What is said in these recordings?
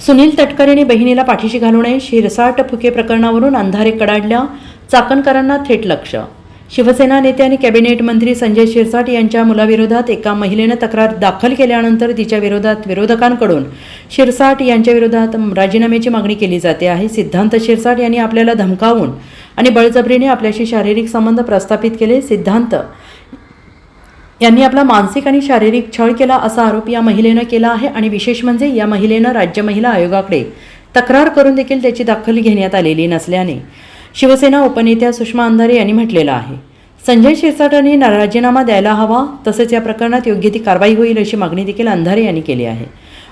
सुनील तटकरेने बहिणीला पाठीशी घालू नये शिरसाट फुके प्रकरणावरून अंधारे कडाडल्या. चाकणकरांना थेट लक्ष. शिवसेना नेते आणि कॅबिनेट मंत्री संजय शिरसाट यांच्या मुलाविरोधात एका महिलेनं तक्रार दाखल केल्यानंतर तिच्या विरोधात विरोधकांकडून शिरसाट यांच्या विरोधात राजीनाम्याची मागणी केली जाते आहे. सिद्धांत शिरसाट यांनी आपल्याला धमकावून आणि बळजबरीने आपल्याशी शारीरिक संबंध प्रस्थापित केले. सिद्धांत यांनी आपला मानसिक आणि शारीरिक छळ केला असा आरोप या महिलेनं केला आहे आणि विशेष म्हणजे या महिलेनं राज्य महिला आयोगाकडे तक्रार करून देखील त्याची दखल घेण्यात आलेली नसल्याने. शिवसेना उपनेत्या सुषमा अंधारे यांनी म्हटलेलं आहे संजय शिरसाटांनी राजीनामा द्यायला हवा तसेच या प्रकरणात योग्य ती कारवाई होईल अशी मागणी देखील अंधारे यांनी केली आहे.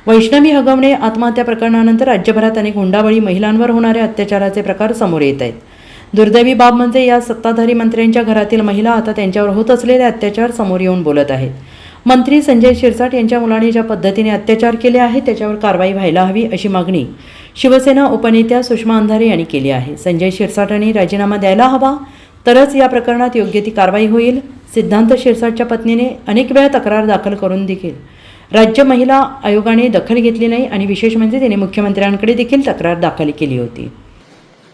वैष्णवी हगवणे आत्महत्या प्रकरणानंतर राज्यभरात अनेक हुंडाबळी महिलांवर होणाऱ्या अत्याचाराचे प्रकार समोर येत आहेत. दुर्दैवी बाब म्हणजे या सत्ताधारी मंत्र्यांच्या घरातील महिला आता त्यांच्यावर होत असलेले अत्याचार समोर येऊन बोलत आहेत. मंत्री संजय शिरसाट यांच्या मुलाने ज्या पद्धतीने अत्याचार केले आहेत त्याच्यावर कारवाई व्हायला हवी अशी मागणी शिवसेना उपनेत्या सुषमा अंधारे यांनी केली आहे. संजय शिरसाटांनी राजीनामा द्यायला हवा तरच या प्रकरणात योग्य ती कारवाई होईल. सिद्धांत शिरसाटच्या पत्नीने अनेक वेळा तक्रार दाखल करून देखील राज्य महिला आयोगाने दखल घेतली नाही आणि विशेष म्हणजे तिने मुख्यमंत्र्यांकडे देखील तक्रार दाखल केली होती.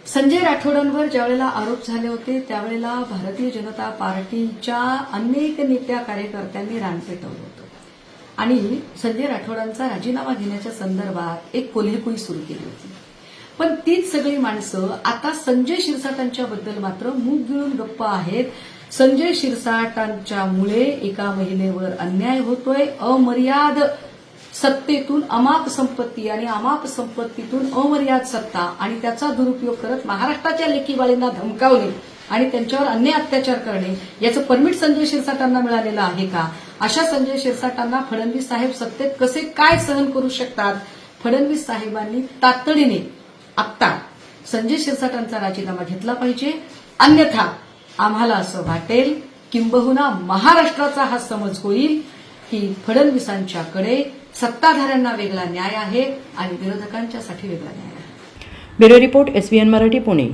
संजय राठोडांवर ज्यावेळेला आरोप झाले होते त्यावेळेला भारतीय जनता पार्टीच्या अनेक नेत्या कार्यकर्त्यांनी रान पेटवलं होतं. आणि संजय राठोडांचा राजीनामा घेण्याच्या संदर्भात एक कोल्हेकुई सुरू केली होती. पण तीच सगळी माणसं आता संजय शिरसाटांच्या बद्दल मात्र मूग गिळून गप्प आहेत. संजय शिरसाटांच्यामुळे एका महिलेवर अन्याय होतोय अमर्याद सत्तेतून अमाप संपत्ती आणि अमाप संपत्तीतून अमर्याद सत्ता आणि त्याचा दुरुपयोग करत महाराष्ट्राच्या लेखीवाळींना धमकावणे आणि त्यांच्यावर अन्य अत्याचार करणे याचं परमिट संजय शिरसाटांना मिळालेलं आहे का? अशा संजय शिरसाटांना फडणवीस साहेब सत्तेत कसे काय सहन करू शकतात? फडणवीस साहेबांनी तातडीने आत्ता संजय शिरसाटांचा राजीनामा घेतला पाहिजे. अन्यथा आम्हाला असं वाटेल किंबहुना महाराष्ट्राचा हा समज होईल की फडणवीसांच्याकडे सत्ताधाऱ्यांना वेगळा न्याय आहे आणि विरोधकांच्यासाठी वेगळा न्याय आहे. Bureau report S Marathi Pune.